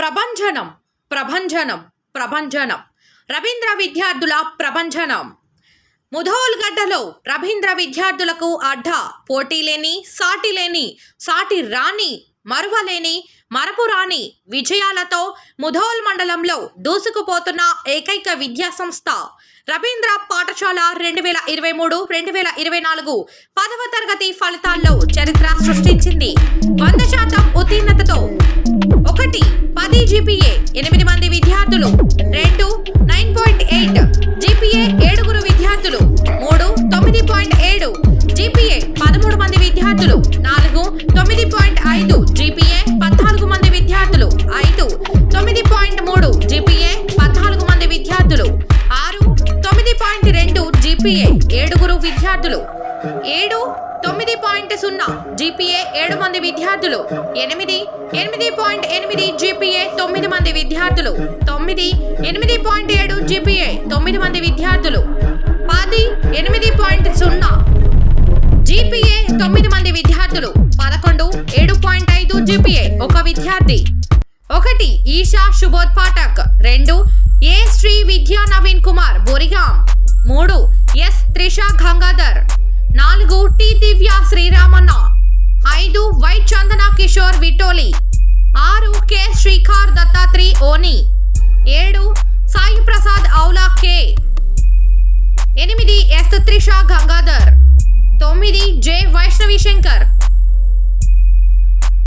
ప్రభంజనం ప్రభంజనం ప్రభంజనం. రవీంద్ర విద్యార్థుల ప్రభంజనం. ముధోల్గడ్డలో రవీంద్ర విద్యార్థులకు అడ్డ పోటీ లేని సాటి లేని సాటి రాని మరువలేని మరపురాని విజయాలతో ముధోల్ మండలంలో దూసుకుపోతున్న ఏకైక విద్యా సంస్థ రవీంద్ర పాఠశాల రెండు వేల ఇరవై మూడు రెండు వేల ఇరవై నాలుగు పదవ తరగతి ఫలితాల్లో చరిత్ర సృష్టించింది. వంద శాతం ఉత్తీర్ణతతో విద్యార్థులు. రెండు నైన్ పాయింట్ ఎయిట్. జీపీఏ ఏడుగురు విద్యార్థులు. మూడు తొమ్మిది పాయింట్ ఏడు. జీపీఏ పదమూడు మంది విద్యార్థులు. నాలుగు తొమ్మిది పాయింట్ ఐదు. జీపీఏ పద్నాలుగు మంది విద్యార్థులు. ఐదు తొమ్మిది పాయింట్ మూడు. జీపీఏ పద్నాలుగు మంది విద్యార్థులు. ఆరు తొమ్మిది పాయింట్ రెండు. జీపీఏ ఏడుగురు విద్యార్థులు. ఏడు తొమ్మిది పాయింట్ సున్నా జీపీఏ ఏడు మంది విద్యార్థులు ఎనిమిది ఎనిమిది పాయింట్ ఎనిమిది జీపీఏ తొమ్మిది మంది విద్యార్థులు తొమ్మిది ఎనిమిది పాయింట్ ఏడు జీపీఏ తొమ్మిది మంది విద్యార్థులు పది ఎనిమిది పాయింట్ సున్నా జీపీఏ తొమ్మిది మంది విద్యార్థులు పదకొండు ఏడు పాయింట్ ఐదు జీపీఏ ఒక విద్యార్థి. ఒకటి ఈషా శుభోద్ పాఠక్ రెండు ఏ శ్రీ విద్యా నవీన్ కుమార్ బొరిగాం. మూడు ఎస్ త్రిష గంగాధర్. నాలుగు టి దివ్య శ్రీరామన్న ఐదు వై చందన కిషోర్ విటోలి ఆరు కె శ్రీకార్ దత్తాత్రి ఓని ఏడు సాయి ప్రసాద్ ఔలా కే ఎనిమిది ఎస్ త్రిష గంగాధర్ తొమ్మిది జె వైష్ణవి శంకర్.